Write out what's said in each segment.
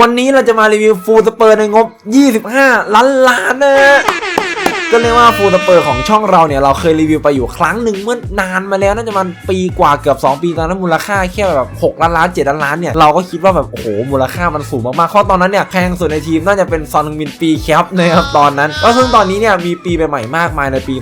วันนี้เราจะมารีวิวฟูลสเปอร์ในงบ 25 ล้านล้านนะ ก็เรียกว่าฟูลสเปอร์ของช่องเราเนี่ยเราเคยรีวิวไปอยู่ครั้งหนึ่งเมื่อนานมาแล้วน่าจะมันปีกว่าเกือบ 2 ปีตอนนั้นมูลค่าแค่แบบ6ล้านล้าน7ล้านล้านเนี่ยเราก็คิดว่าแบบโอ้โหมูลค่ามันสูงมากๆเพราะตอนนั้นเนี่ยแพงสุดในทีมน่าจะเป็นซอนฮึงมินปีแคปนะครับตอนนั้นก็ซึ่งตอนนี้เนี่ยมีปีใหม่ๆมากมายในปี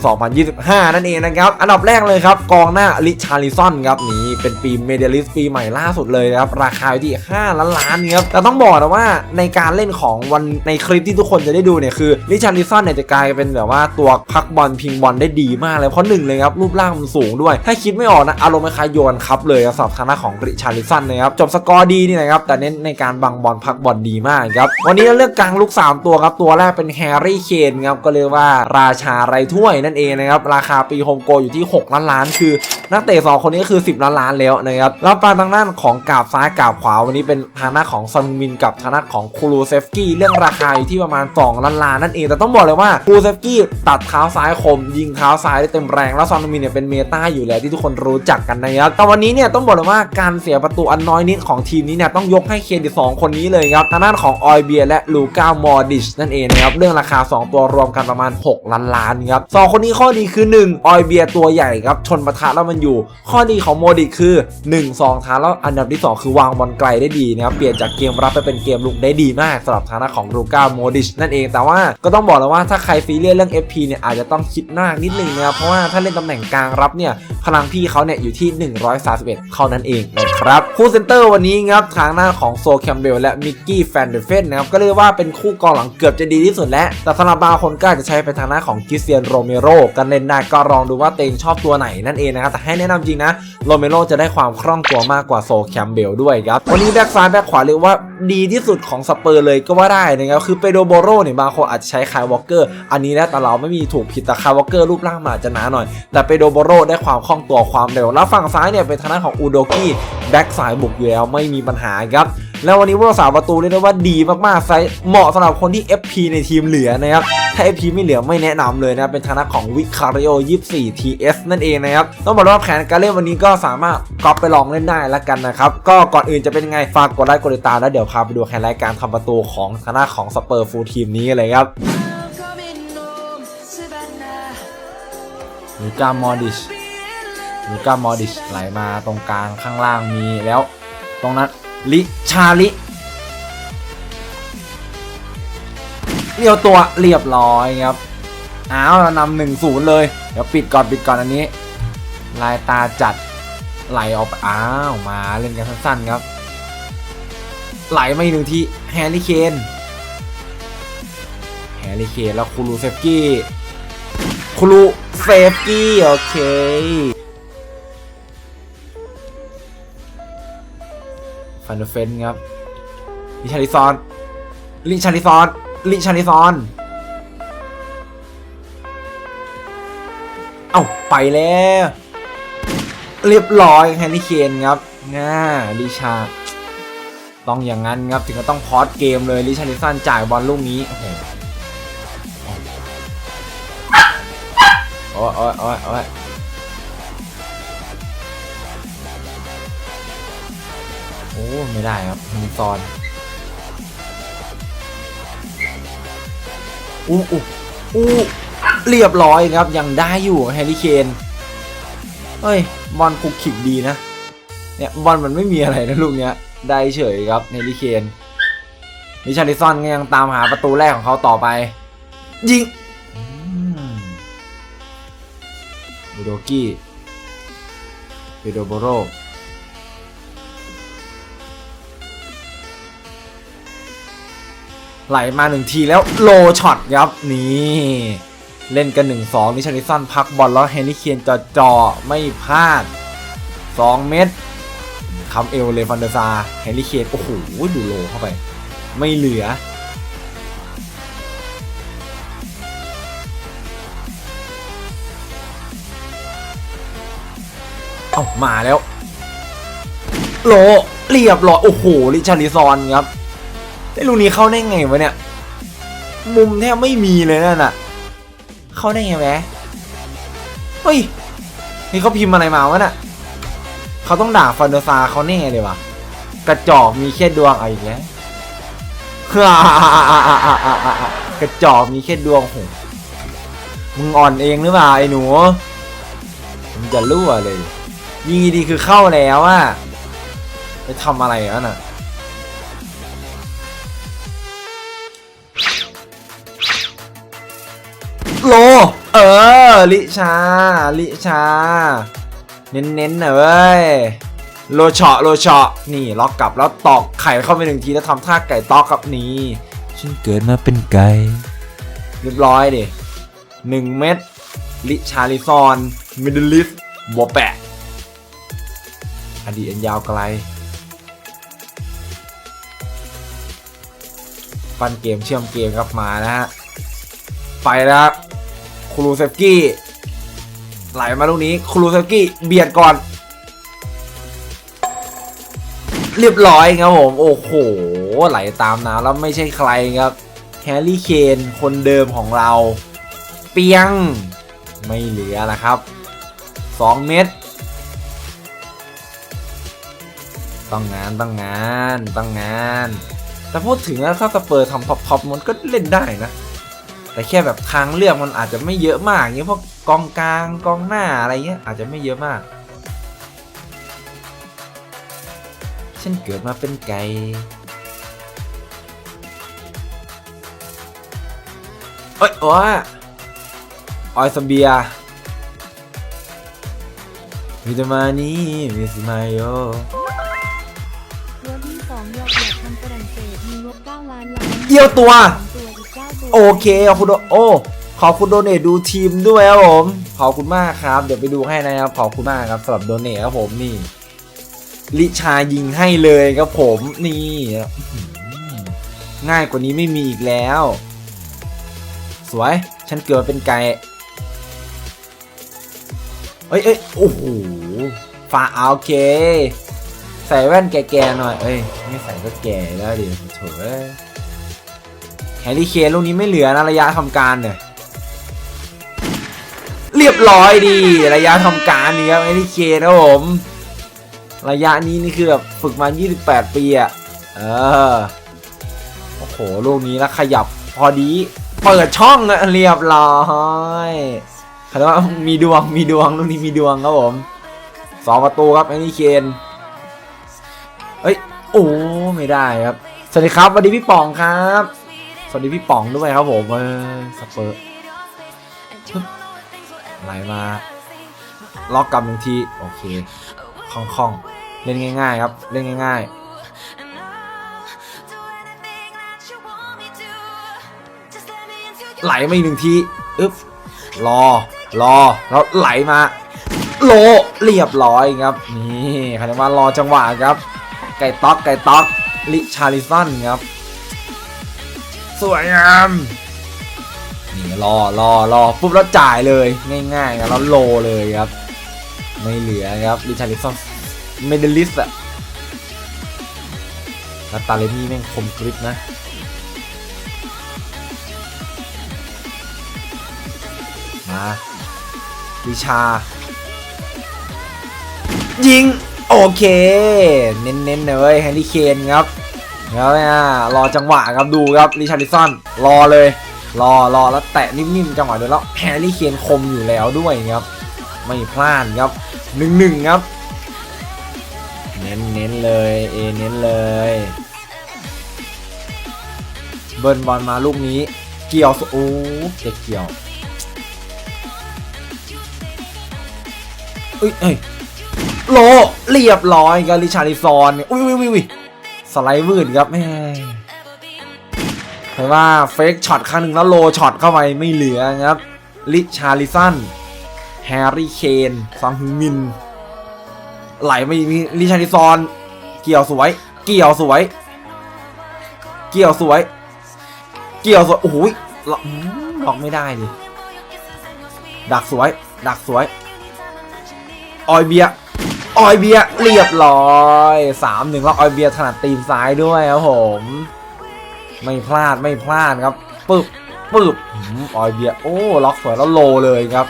2025 นั่นเองนะครับอันดับแรกเลยครับกองหน้าลิชาริซอนครับนี่เป็นปีเมเดลิสปีใหม่ล่าสุดเลยนะครับราคาอยู่ที่ 5 ล้านล้านครับแต่ต้องบอกนะว่าในการเล่นของวันในคลิปที่ทุกคนจะได้ดูเนี่ยคือลิชาริซอนเนี่ยจะกลายเป็นแบบว่าตัวพักบอลพิงบอลได้ดีมากเลยเพราะหนึ่งเลยครับรูปร่างมันสูงด้วย ถ้าคิดไม่ออกนะอารมณ์คล้ายโยนครับเลยสำหรับทางด้านของริชาริซอนนะครับจบสกอร์ดีนี่นะครับแต่เน้นในการบังบอลพักบอลดีมากครับวันนี้เราเลือกกลางลูก 3 ตัวครับตัวแรกเป็นแฮร์รี่เคนครับก็เรียกว่าราชาไรถ้วยนั่นเองนะครับราคาปีโฮมโกอยู่ที่ 6 ล้านล้าน คือนักเตะสองคนนี้ก็คือ 10 ล้านล้านแล้วนะครับแล้วปาทางด้านของกาบซ้ายกาบขวาวันนี้เป็นทางด้านของซอนมินกับทางด้านของคูรูเซฟกี้เรื่องราคาอยู่ที่ประมาณ 2 ล้านล้านนั่นเองแต่ต้องบอกเลยว่าคูรูเซฟกี้ตัดเท้าซ้ายคม ยิงเท้าซ้ายได้เต็มแรง แล้วซอนมินเนี่ยเป็นเมตาอยู่แล้วที่ทุกคนรู้จักกันนะครับแต่วันนี้เนี่ยต้องบอกเลยว่าการเสียประตูอันน้อยนิดของทีมนี้เนี่ยต้องยกให้เคนดิสองคนนี้เลยครับทางด้านของออยเบียและลูก้ามอร์ดิชนั่นเองนะครับเรื่องราคา 2 ตัวรวมกันประมาณ 6 ล้านล้านครับสองคนนี้ข้อดีคือ 1 ออยเบียตัวใหญ่ครับชนประทะแล้วมันอยู่ ข้อดีของโมดิคือ 1 2ทาแล้วอันดับที่ 2 คือวางบอลไกลได้ดีนะครับเปลี่ยนจากเกมรับไปเป็นเกมลุกได้ดีมากสำหรับทางด้านของลูก้าโมดิชนั่นเองแต่ว่าก็ต้องบอกแล้วว่าถ้าใครซีเรียสเรื่อง FP เนี่ยอาจจะต้องคิดมานิดนึงนะครับเพราะว่าถ้าเล่นตำแหน่งกลางรับเนี่ยพลังพี่เขาเนี่ยอยู่ที่ 131เท่านั้นเองนะครับคู่เซนเตอร์วันนี้ครับทางหน้าของโซแคมเบลและมิกกี้แฟนเดเฟนนะครับก็เรียกว่าเป็นคู่กองหลังเกือบจะดีที่สุดแล้ว แต่สำหรับบางคนก็อาจจะใช้ไปทางหน้าของคริสเตียนโรเมโรกันเล่นได้ก็ลองดูว่าเตงชอบตัวไหนนั่นเองนะครับแต่ให้แนะนำจริงนะโรเมโรจะได้ความคล่องตัวมากกว่าโซแคมเบลด้วยครับวันนี้แบ็กซ้ายแบ็กขวาเรียกว่าดีที่สุดของสเปอร์เลยก็ว่าได้นะครับคือเปโดโบโรเนี่ยบางคนอาจจะใช้คายวอลเกอร์อันนี้แล้วแต่เราไม่มีถูกผิดแต่คายวอลเกอร์รูปร่างมาจะหนาหน่อย แต่เปโดโบโรได้ความคล่องตัวความเร็ว แล้วฝั่งซ้ายเนี่ยเป็นทางด้านของอูโดกี้แบ็กสายบุกอยู่แล้วไม่มีปัญหาครับแล้ววันนี้ผู้รักษาประตูเรียกได้ว่าดีมากๆไซส์เหมาะสำหรับคนที่ FP ในทีมเหลือนะครับ ถ้า FP ไม่เหลือไม่แนะนำเลยนะเป็นทางด้านของวิคาริโอ 24 TS นั่นเองนะครับ ต้องบอกว่าแผนการเล่นวันนี้ก็สามารถก๊อปไปลองเล่นได้แล้วกันนะครับ ก็ก่อนอื่นจะเป็นไง ฝากกดไลค์กดติดตามแล้วเดี๋ยวพาไปดูไฮไลท์การทำประตูของทางด้านของสเปอร์ฟูลทีมนี้เลยครับ ลูก้ามอดิชลูก้ามอดิชไหลมาตรงกลางข้างล่างมีแล้วตรงนั้นลิชาลิเรียวตัวเรียบร้อยครับอ้าวนำหนึ่งศูนย์เลย เดี๋ยวปิดก่อนปิดก่อนอันนี้ ลายตาจัดไหลออกอ้าวมาเล่นกันสั้นๆครับ ไหลมาอีกหนึ่งทีแฮร์รี่เคนแฮร์รี่เคนแล้วคูรูเซฟกี้ครู เซฟกี้ โอเค ฟันเดอร์เฟนครับ ลิชาริซอน ลิชาริซอน ลิชาริซอน เอ้า ไปแล้ว เรียบร้อยแฮร์รี่เคนครับง่าลิชา ต้องอย่างนั้นครับ ถึงก็ต้องพอดเกมเลย ลิชาริซอนจ่ายบอลลูกนี้โอ้โห อ้ยโอ้ยโอ้ยโอ้ยโอ้ไม่ได้ครับมินซอนอู้อู้อู้เรียบร้อยครับยังได้อยู่แฮร์รี่เคนเฮ้ยบอลคุกขิกดีนะเนี่ยบอลมันไม่มีอะไรนะลูกเนี้ยได้เฉยครับแฮร์รี่เคนนิชาริซอนก็ยังตามหาประตูแรกของเขาต่อไปยิง โดกี้เปโดโบโรไหลมาหนึ่งทีแล้วโลช็อตครับ นี่เล่นกัน 1-2นิชาริสันพักบอลแล้วเฮนริเคียนจอจอไม่พลาด 2 เม็ดคำเอลเลฟันเดซาเฮนริเคียน โอ้โหดูโลเข้าไป ไม่เหลือ เอามาแล้ว โลเรียบร้อยโอ้โหลิชาริซอนครับไอ้ลูกนี้เข้าได้ไงวะเนี่ย มุมแทบไม่มีเลยนั่นน่ะ เข้าได้ไงแวะเฮ้ยนี่เขาพิมพ์อะไรมาวะน่ะเขาต้องด่าฟันเดอซาเขาแน่เลยวะกระจอกมีแค่ดวงอาอีกแล้วกระจอกมีแค่ดวงหงมึงอ่อนเองหรือเปล่าไอ้หนูมึงจะรั่วเลย ยิงดีๆคือเข้าแล้วอะไปทำอะไรอะน่ะโล เออ ลิชา ลิชา เน้นๆหน่อยเว้ย โลเฉาะ โลเฉาะ นี่ล็อกกลับแล้วตอกไข่เข้าไปหนึ่งทีแล้วทำท่าไก่ตอกกับนี่ฉันเกิดมาเป็นไก่เรียบร้อยดิหนึ่งเม็ดลิชาลิซอนมิดลิสบัวแปะ อดีตอันยาวไกล ปั้นเกมเชื่อมเกมครับมานะฮะ ไปแล้วครับคูรูเซฟกี้ ไหลมาลูกนี้คูรูเซฟกี้เบียดก่อน เรียบร้อยครับผม โอ้โห ไหลตามน้ำแล้วไม่ใช่ใครครับแฮร์รี่เคนคนเดิมของเรา เปียง ไม่เหลือนะครับ 2 เม็ด ต้องงานต้องงานต้องงาน แต่พูดถึงแล้วถ้าสเปอร์ทำท็อปท็อปมันก็เล่นได้นะ แต่แค่แบบทางเลือกมันอาจจะไม่เยอะมากอย่างเงี้ยพวกกองกลางกองหน้าอะไรเงี้ยอาจจะไม่เยอะมากฉันเกิดมาเป็นไก่เอ้ยโอ้ยออยสเบียมิตามานี่มิสมาโย เอี้ยวตัว โอเคขอบคุณโอ้ขอบคุณโดเนทดูทีมด้วยครับผม ขอบคุณมากครับ เดี๋ยวไปดูให้นะครับ ขอบคุณมากครับสำหรับโดเนทครับผมนี่ ลิชายิงให้เลยครับผมนี่ง่ายกว่านี้ไม่มีอีกแล้ว สวย ฉันเกิดมาเป็นไก่เอ้ยเอ้ยโอ้โหฟาเอาโอเค ใส่แว่นแก่ๆหน่อย เอ้ย ไม่ใส่ก็แก่แล้วดิโถเอ้ย แฮร์รี่เคนลูกนี้ไม่เหลือนะระยะทำการเนี่ยเรียบร้อยดีระยะทำการนี่ครับแฮร์รี่เคนนะผมระยะนี้นี่คือแบบฝึกมา 28 ปีอะเออโอ้โหลูกนี้แล้วขยับพอดี เปิดช่องนะเรียบร้อยเขาเรียกว่ามีดวงมีดวงลูกนี้มีดวงครับผมสองประตูครับแฮร์รี่เคนเอ้ยโอ้ไม่ได้ครับ สวัสดีครับสวัสดีพี่ป๋องครับ สวัสดีพี่ป๋องด้วยครับผมเออสเปอร์ไหลมาล็อกกับหนึ่งทีโอเคคล่องคล่องๆ เล่นง่าย ๆ ครับ เล่นง่ายๆ ไหลมาอีกหนึ่งทีอึ๊บรอ รอ แล้วไหลมา โล เรียบร้อยครับ นี่ใครจะมารอจังหวะครับ ไก่ต๊อก ไก่ต๊อก ลิชาริสันครับ สวยงาม นี่รอรอรอปุ๊บแล้วจ่ายเลยง่ายๆครับแล้วโลเลยครับ ไม่เหลือครับริชาริสเมเดลิสอะแล้วตาเลมี่แม่งคมกริบนะมาวิชา ยิง โอเค เน้นๆเลยแฮร์รี่เคนครับ แล้วเนี่ยรอจังหวะครับดูครับริชาริสันรอเลย รอรอแล้วแตะนิ่มๆจังหวะเดียวแล้วแฮร์รี่เคนคมอยู่แล้วด้วยครับ ไม่พลาดครับหนึ่งหนึ่งครับ เน้นเน้นเลยเอเน้นเลย เบิร์นบอลมาลูกนี้ เกี่ยวโอ้เด็กเกี่ยวเอ้ยเอ้ยโลเรียบร้อยครับริชาริซอนอุ้ยอุ้ยอุ้ยอุ้ย สไลด์วืดครับแม่เห็นว่าเฟกช็อตครั้งหนึ่งแล้วโลช็อตเข้าไปไม่เหลือครับ ลิชาริสันแฮร์รี่เคนซังฮึงมิน ไหลไมาอีกนี่ลิชาริซอนเกี่ยวสวย เกี่ยวสวย เกี่ยวสวย เกี่ยวสวย โอ้โหลอกอืมล็อกไม่ได้ดิดักสวย ดักสวย ออยเบีย ออยเบียเรียบร้อยสามหนึ่งแล้วออยเบียถนัดตีนซ้ายด้วยครับผม ไม่พลาดไม่พลาดครับปึ๊บปึ๊บออยเบียโอ้ล็อกสวยแล้วโลเลยครับ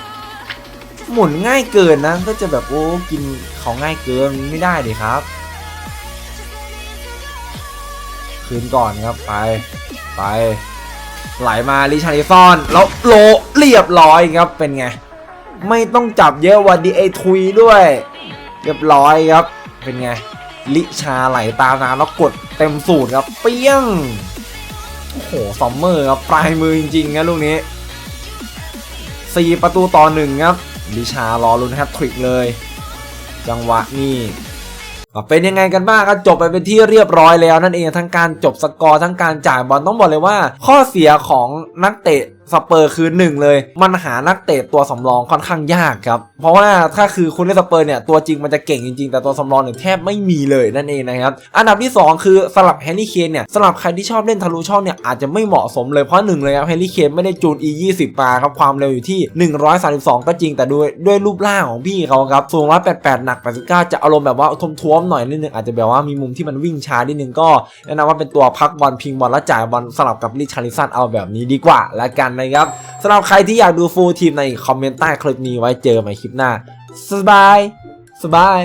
หมุนง่ายเกินนะ ก็จะแบบโอ้กินของง่ายเกินไม่ได้เดิครับ คืนก่อนครับไปไป ไหลมาลิชาริซอนแล้วโลเรียบร้อยครับเป็นไง ไม่ต้องจับเยอะวันดีไอทุยด้วย เรียบร้อยครับ เป็นไง ลิชาไหลตามน้ำแล้วกดเต็มสูตรครับ เปี้ยง โอ้โหซอมเมอร์ครับ ปลายมือจริงๆนะลูกนี้4ประตูต่อหนึ่งครับ ลิชารอลุ้นแฮตทริกเลย จังหวะนี้อ่เป็นยังไงกันบ้างครับจบไปเป็นที่เรียบร้อยแล้วนั่นเองทั้งการจบสกอร์ทั้งการจ่ายบอลต้องบอกเลยว่า ข้อเสียของนักเตะ สเปอร์คือหนึ่งเลย มันหานักเตะตัวสำรองค่อนข้างยากครับ เพราะว่าถ้าคือคุณเล่นสเปอร์เนี่ยตัวจริงมันจะเก่งจริงๆ แต่ตัวสำรองเนี่ยแทบไม่มีเลยนั่นเองนะครับ อันดับที่ 2 คือสลับแฮร์รี่เคนเนี่ยสลับใครที่ชอบเล่นทะลุช่องเนี่ยอาจจะไม่เหมาะสมเลยเพราะหนึ่งเลยครับแฮร์รี่เคนไม่ได้จูน e 2 0มาครับความเร็วอยู่ที่ 132 ก็จริงแต่ด้วยด้วยรูปร่างของพี่เขาครับสูง188 หนัก 89 จะอารมณ์แบบว่าท้วมๆหน่อยนิดนึงอาจจะแบบว่ามีมุมที่มันวิ่งช้านิดนึงก็แนะนำว่าเป็นตัวพักบอลพิงบอลแล้วจ่ายบอลสลับกับลิชาริสันเอาแบบนี้ดีกว่าละกันนะครับสำหรับใครที่อยากดูฟูลทีมในคอมเมนต์ใต้คลิปนี้ไว้เจอกันใหม่คลิปหน้า สบาย สบาย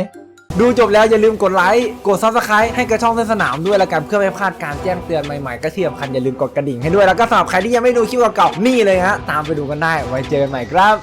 ดูจบแล้วอย่าลืมกดไลค์ กด subscribe ให้กระช่องเส้นสนามด้วยละกันเพื่อไม่พลาดการแจ้งเตือนใหม่ๆก็ที่สำคัญอย่าลืมกดกระดิ่งให้ด้วยแล้วก็สำหรับใครที่ยังไม่ดูคลิปเก่าๆนี่เลยฮะตามไปดูกันได้ไว้เจอกันใหม่ครับ